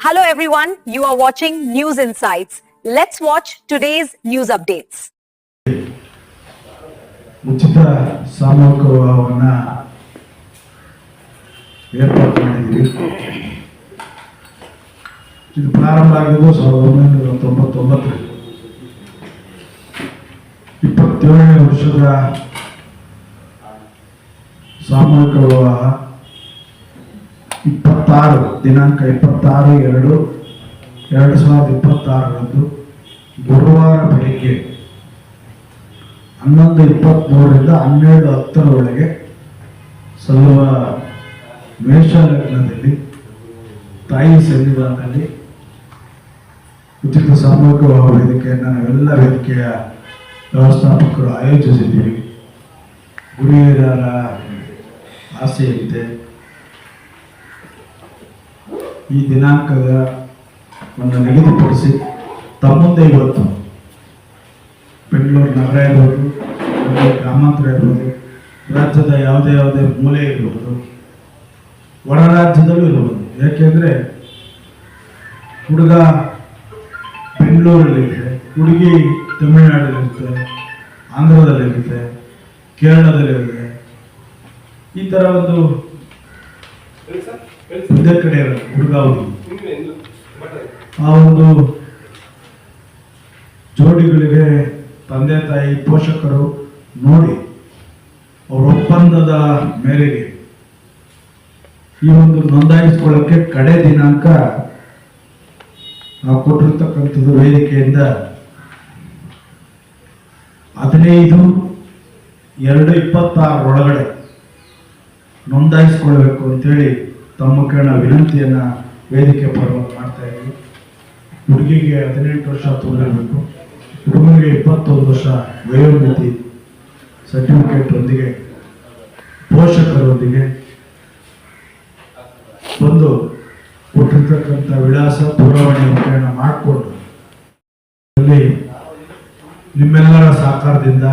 Hello everyone, you are watching News Insights. Let's watch today's news updates. ಉಚಿತ ಸಾಮೂಹಿಕ ವಿವಾಹವನ್ನ ಏರ್ಪಾಡು ಮಾಡಿದ್ದೀವಿ ಇದು ಪ್ರಾರಂಭ ಆಗಿದ್ದು ಸಾವಿರದ ಒಂಬೈನೂರ ತೊಂಬತ್ತೊಂಬತ್ತರಲ್ಲಿ ಇಪ್ಪತ್ತೇಳನೇ ವರ್ಷದ ಸಾಮೂಹಿಕ ವಿವಾಹ ಇಪ್ಪತ್ತಾರು, ದಿನಾಂಕ ಇಪ್ಪತ್ತಾರು, ಎರಡು ಎರಡು ಸಾವಿರದ ಇಪ್ಪತ್ತಾರರಂದು ಗುರುವಾರ ಬೆಳಿಗ್ಗೆ ಹನ್ನೊಂದು ಇಪ್ಪತ್ತ್ಮೂರರಿಂದ ಹನ್ನೆರಡು ಹತ್ತರೊಳಗೆ ಸಲ್ಲುವ ಮೇಷ ಲಗ್ನದಲ್ಲಿ ತಾಯಿ ಸನ್ನಿಧಾನದಲ್ಲಿ ಉಚಿತ ಸಾಮೂಹಿಕ ವೇದಿಕೆಯನ್ನು ನಾವೆಲ್ಲ ವೇದಿಕೆಯ ವ್ಯವಸ್ಥಾಪಕರು ಆಯೋಜಿಸಿದ್ದೀವಿ. ಗುರಿಯರ ಆಸೆಯಂತೆ ಈ ದಿನಾಂಕದ ಒಂದು ನಿಗದಿಪಡಿಸಿ ತಮ್ಮಂದೇ ಇವತ್ತು ಬೆಂಗಳೂರು ನಗರ ಇರ್ಬೋದು ಗ್ರಾಮಾಂತರ ಇರ್ಬೋದು, ರಾಜ್ಯದ ಯಾವುದೇ ಯಾವುದೇ ಮೂಲೆ ಇರ್ಬೋದು, ಒಳ ರಾಜ್ಯದಲ್ಲೂ ಇರ್ಬೋದು. ಯಾಕೆಂದರೆ ಹುಡುಗ ಬೆಂಗಳೂರಲ್ಲಿರುತ್ತೆ ಹುಡುಗಿ ತಮಿಳುನಾಡಲ್ಲಿರುತ್ತೆ, ಆಂಧ್ರದಲ್ಲಿರುತ್ತೆ, ಕೇರಳದಲ್ಲಿರುತ್ತೆ. ಈ ಥರ ಒಂದು ಒಂದೇ ಕಡೆ ಇರೋದು ಹುಡುಗ ಹುಡುಗಿ ಆ ಒಂದು ಜೋಡಿಗಳಿಗೆ ತಂದೆ ತಾಯಿ ಪೋಷಕರು ನೋಡಿ ಅವರ ಒಪ್ಪಂದದ ಮೇರೆಗೆ ಈ ಒಂದು ನೋಂದಾಯಿಸ್ಕೊಳ್ಳೋಕ್ಕೆ ಕಡೆ ದಿನಾಂಕ ನಾವು ಕೊಟ್ಟಿರ್ತಕ್ಕಂಥದ್ದು ವೇದಿಕೆಯಿಂದ ಹದಿನೈದು ಎರಡು ಇಪ್ಪತ್ತಾರರೊಳಗಡೆ ನೋಂದಾಯಿಸ್ಕೊಳ್ಬೇಕು ಅಂತೇಳಿ ತಮ್ಮ ಮುಖೇನ ವಿನಂತಿಯನ್ನ ವೇದಿಕೆ ಪರವಾಗಿ ಮಾಡ್ತಾ ಇದ್ವಿ. ಹುಡುಗಿಗೆ ಹದಿನೆಂಟು ವರ್ಷ ತುಂಬಿರಬೇಕು ಹುಡುಗನಿಗೆ ಇಪ್ಪತ್ತೊಂದು ವರ್ಷ ವಯೋಮಿತಿ ಸರ್ಟಿಫಿಕೇಟ್ ಒಂದಿಗೆ ಪೋಷಕರೊಂದಿಗೆ. ಬಂದು ಕೊಟ್ಟಿರ್ತಕ್ಕಂಥ ವಿಳಾಸ ದೂರವಾಣಿ ಮುಖೇನ ಮಾಡಿಕೊಂಡು, ಅಲ್ಲಿ ನಿಮ್ಮೆಲ್ಲರ ಸಹಕಾರದಿಂದ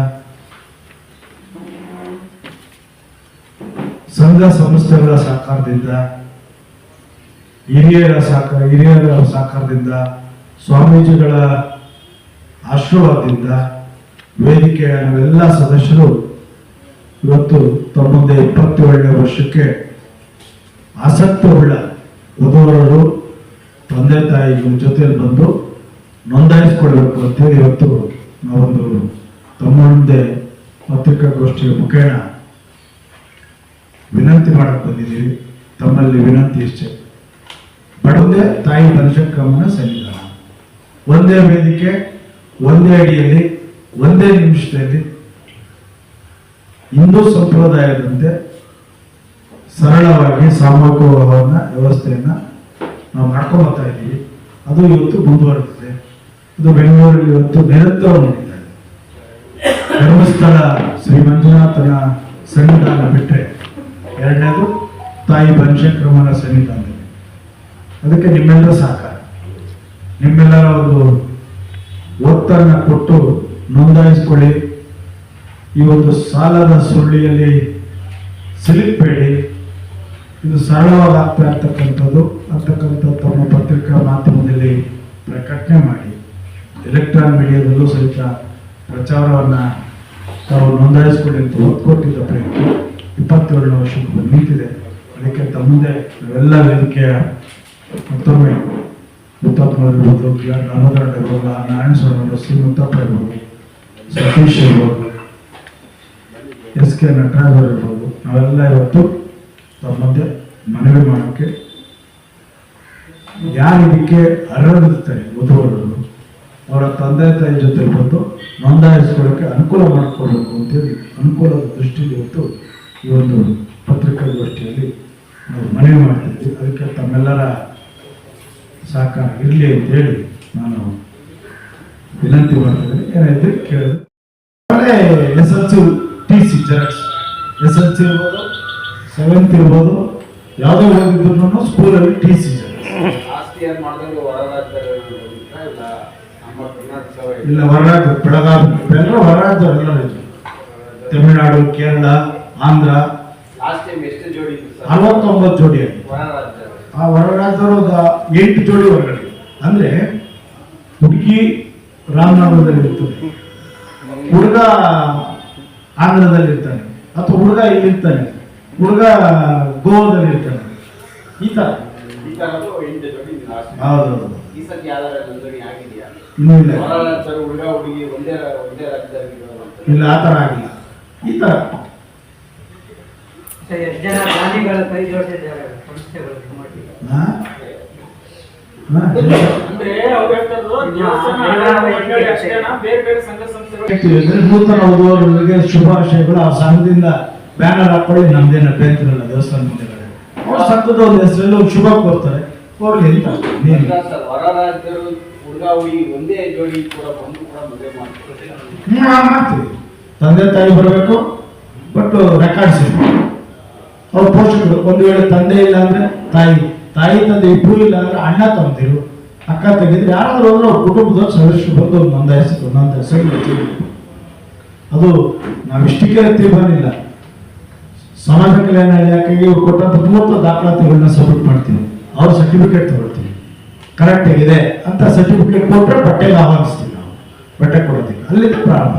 ಸಂಘ ಸಂಸ್ಥೆಗಳ ಸಹಕಾರದಿಂದ, ಹಿರಿಯರ ಸಹಕಾರ, ಹಿರಿಯರ ಸಹಕಾರದಿಂದ, ಸ್ವಾಮೀಜಿಗಳ ಆಶೀರ್ವಾದದಿಂದ, ವೇದಿಕೆಯ ನಾವೆಲ್ಲ ಸದಸ್ಯರು ಇವತ್ತು ತಮ್ಮದೇ ಇಪ್ಪತ್ತೇಳನೇ ವರ್ಷಕ್ಕೆ ಆಸಕ್ತಿ ಉಳ್ಳ ವಧುವರರು, ತಂದೆ ತಾಯಿ ಜೊತೆಯಲ್ಲಿ ಬಂದು ನೋಂದಾಯಿಸ್ಕೊಳ್ಬೇಕು ಅಂತೇಳಿ ಇವತ್ತು ನಾವೊಂದು ತಮ್ಮ ಮುಂದೆ ಪತ್ರಿಕಾಗೋಷ್ಠಿಯ ಮುಖೇನ ವಿನಂತಿ ಮಾಡಕ್ ಬಂದಿದ್ದೀವಿ. ತಮ್ಮಲ್ಲಿ ವಿನಂತಿ ಇಷ್ಟೇ. ಬಡದೆ ತಾಯಿ ಬನಶಂಕಮ್ಮನ ಸನ್ನಿಧಾನ. ಒಂದೇ ವೇದಿಕೆ, ಒಂದೇ ಅಡಿಯಲ್ಲಿ, ಒಂದೇ ನಿಮಿಷದಲ್ಲಿ ಹಿಂದೂ ಸಂಪ್ರದಾಯದಂತೆ ಸರಳವಾಗಿ ಸಾಮೂಹಿಕ ವ್ಯವಸ್ಥೆಯನ್ನು ನಾವು ಮಾಡ್ಕೊಂಬತ್ತಾ ಇದ್ದೀವಿ. ಅದು ಇವತ್ತು ಮುಂದುವರೆದಿದೆ. ಅದು ಬೆಂಗಳೂರಲ್ಲಿ ಇವತ್ತು ನಿರಂತರ ನಡೀತಾ ಇದೆ. ಧರ್ಮಸ್ಥಳ ಶ್ರೀ ಮಂಜುನಾಥನ ಸನ್ನಿಧಾನ ಬಿಟ್ಟರೆ ತಾಯಿ ಬನಶಂಕರಮ್ಮನ ಸನ್ನಿಧಾನದಲ್ಲಿ ಅದಕ್ಕೆ ನಿಮ್ಮೆಲ್ಲರ ಸಹಕಾರ. ನಿಮ್ಮೆಲ್ಲರ ಒಂದು ಒತ್ತನ್ನ ಕೊಟ್ಟು ನೋಂದಾಯಿಸ್ಕೊಳ್ಳಿ. ಈ ಒಂದು ಸಾಲದ ಸುಳ್ಳಿಯಲ್ಲಿ ಸಿಲುಕಬೇಡಿ ಇದು ಸರಳವಾಗ್ತಾ ಇರ್ತಕ್ಕಂಥದ್ದು. ಅಂತಕ್ಕಂಥ ತಮ್ಮ ಪತ್ರಿಕಾ ಮಾಧ್ಯಮದಲ್ಲಿ ಪ್ರಕಟಣೆ ಮಾಡಿ. ಎಲೆಕ್ಟ್ರಾನ್ ಮೀಡಿಯಾದಲ್ಲೂ ಸಹಿತ ಪ್ರಚಾರವನ್ನು ತಾವು ನೋಂದಾಯಿಸ್ಕೊಳ್ಳಿ ಅಂತ ಒತ್ತು ಕೊಟ್ಟಿದ್ದ ಪ್ರಯತ್ನ ಇಪ್ಪತ್ತೇಳನೇ ವರ್ಷಕ್ಕೆ ನಿಂತಿದೆ ಅದಕ್ಕೆ ತಮ್ಮದೇ ಎಲ್ಲ ವೇದಿಕೆಯ ಮತ್ತೊಮ್ಮೆ ಮುತ್ತಪ್ಪ ಇರ್ಬೋದು ಆರ್ ಇರ್ಬೋದು ನಾರಾಯಣ ಸ್ವಾಮಿ ಶ್ರೀ ಮುತ್ತಪ್ಪ ಇರ್ಬೋದು, ಸತೀಶ್ ಇರ್ಬೋದು, ಎಸ್ ಕೆ ನಟರಾಜ್ ಇರ್ಬೋದು, ನಾವೆಲ್ಲ ಇವತ್ತು ತಮ್ಮ ಮುಂದೆ ಮನವಿ ಮಾಡೋಕ್ಕೆ ಯಾರು ಇದಕ್ಕೆ ಅರ್ಹರಿರ್ತಾರೆ ವಧುವರರು ಅವರ ತಂದೆ ತಾಯಿ ಜೊತೆ ಬಂದು ನೋಂದಾಯಿಸ್ಕೊಳ್ಳೋಕ್ಕೆ ಅನುಕೂಲ ಮಾಡಿಕೊಡ್ಬೇಕು ಅಂತೇಳಿ ಅನುಕೂಲದ ದೃಷ್ಟಿಯಲ್ಲಿ ಇವತ್ತು ಈ ಒಂದು ಪತ್ರಿಕಾಗೋಷ್ಠಿಯಲ್ಲಿ ಮನವಿ ಮಾಡ್ತಿದ್ವಿ ಅದಕ್ಕೆ ತಮ್ಮೆಲ್ಲರ ಸಹಕಾರ ಇರಲಿ ಅಂತ ಹೇಳಿ ನಾನು ವಿನಂತಿ ಮಾಡ್ತಿದ್ದೀನಿ ಏನಾಯ್ತು? ಕೇಳಿದ್ರೆ. S L C T C xerox S L C ಇರ್ಬೋದು ಸೆವೆಂತ್ ಇರ್ಬೋದು ಯಾವುದೇ ಓದಿದ್ರು ಸ್ಕೂಲಲ್ಲಿ ಟಿ ಸಿ ಮಾಡಿದ್ರು ಇಲ್ಲ ಹೊರರಾಜ್ಯ ಬೆಳಗಾವಿ ಹೊರರಾಜ್ಯ ತಮಿಳುನಾಡು ಕೇರಳ ಆಂಧ್ರ ಅರವತ್ತೊಂಬತ್ತು ಜೋಡಿ ಆ ಹೊರ ರಾಜ್ಯದವರು ಒಂದು ಎಂಟು ಜೋಡಿ ಹೊರಗಡೆ. ಅಂದ್ರೆ ಹುಡುಗಿ ರಾಮನಗರದಲ್ಲಿ ಇರ್ತದೆ ಹುಡುಗ ಆಂಧ್ರದಲ್ಲಿ ಇರ್ತಾನೆ ಅಥವಾ ಹುಡುಗ ಇಲ್ಲಿರ್ತಾನೆ. ಹುಡುಗ ಗೋವಾದಲ್ಲಿ ಇರ್ತಾನೆ ಈ ತರ ಹೌದೌದು. ಇನ್ನೂ ಇಲ್ಲ. ಇಲ್ಲ ಆ ತರ ಆಗಿಲ್ಲ. ಈ ತರ. ಸರ್, ಎಷ್ಟು ಜನ ದಾನಿಗಳ ಕೈ ಜೋಡಿಸಿದ್ದಾರೆ? ಸಂಸ್ಥೆಗಳು ಮಟ್ಟಿಗೆ ಹಾ? ಹಾ? ಅಂದ್ರೆ ಅವ್ರು ಹೇಳ್ತಾರದು ಅಷ್ಟೇನಾ ಬೇರೆ ಬೇರೆ ಸಂಘ ಸಂಸ್ಥೆಗಳು ನೂತನ ಉದ್ಯೋಗಿಗಳಿಗೆ ಶುಭಾಶಯಗಳು. ಆ ಸಂಘದಿಂದ ಬ್ಯಾನರ್ ಹಾಕೊಳ್ಳಿ ನಮ್ದೇನ ಬೇಕಿರಲ್ಲ ದೇವಸ್ಥಾನ ಮುಂದೆಗಡೆ ಅವ್ರ ಸಂಘದ ಒಂದು ಹೆಸರಲ್ಲಿ ಒಂದು ಶುಭ ಕೊಡ್ತಾರೆ ಹೋಗ್ಲಿ ಅಂತ ನೀನು. ಇಲ್ಲ ಸರ್ ಹೊರ ರಾಜ್ಯರು ಹುಡುಗ ಹುಡುಗಿ ಒಂದೇ ಜೋಡಿ ಕೂಡ ಬಂದು ಕೂಡ ಮದುವೆ ಮಾಡ್ತೀವಿ. ತಂದೆ ತಾಯಿ ಬರಬೇಕು ಬಟ್ ರೆಕಾರ್ಡ್ಸ್ ಅವ್ರು ಪೋಷಕರು, ಒಂದು ವೇಳೆ ತಂದೆ ಇಲ್ಲ ಅಂದ್ರೆ ತಾಯಿ ತಾಯಿ ತಂದೆ ಇಬ್ಬರು ಇಲ್ಲ ಅಂದ್ರೆ ಅಣ್ಣ ತಂದಿರು ಅಕ್ಕ ತಂದಿದ್ರು ಯಾರಾದ್ರೂ ಅಂದ್ರೆ ಅವ್ರ ಕುಟುಂಬದವ್ರು ಸದಸ್ಯರು ಬಂದು ನೋಂದಾಯಿಸಿದ್ರು ಹೆಸರು ಅದು ನಾವೆಷ್ಟಕ್ಕೆ ತೀರ್ಮಾನಿಲ್ಲ. ಸಮಾಜ ಕಲ್ಯಾಣ ಇಲಾಖೆಗೆ ಇವ್ರು ಕೊಟ್ಟಂತ ಮೂವತ್ತು ದಾಖಲಾತಿಗಳನ್ನ ಸಬ್ಮಿಟ್ ಮಾಡ್ತೀವಿ. ಅವ್ರ ಸರ್ಟಿಫಿಕೇಟ್ ತಗೊಳ್ತೀವಿ. ಕರೆಕ್ಟ್ ಆಗಿದೆ ಅಂತ ಸರ್ಟಿಫಿಕೇಟ್ ಕೊಟ್ಟರೆ ಬಟ್ಟೆಗೆ ಆಹ್ವಾನಿಸ್ತೀವಿ ನಾವು. ಬಟ್ಟೆ ಕೊಡೋದಿಲ್ಲ ಅಲ್ಲಿಂದ ಪ್ರಾರಂಭ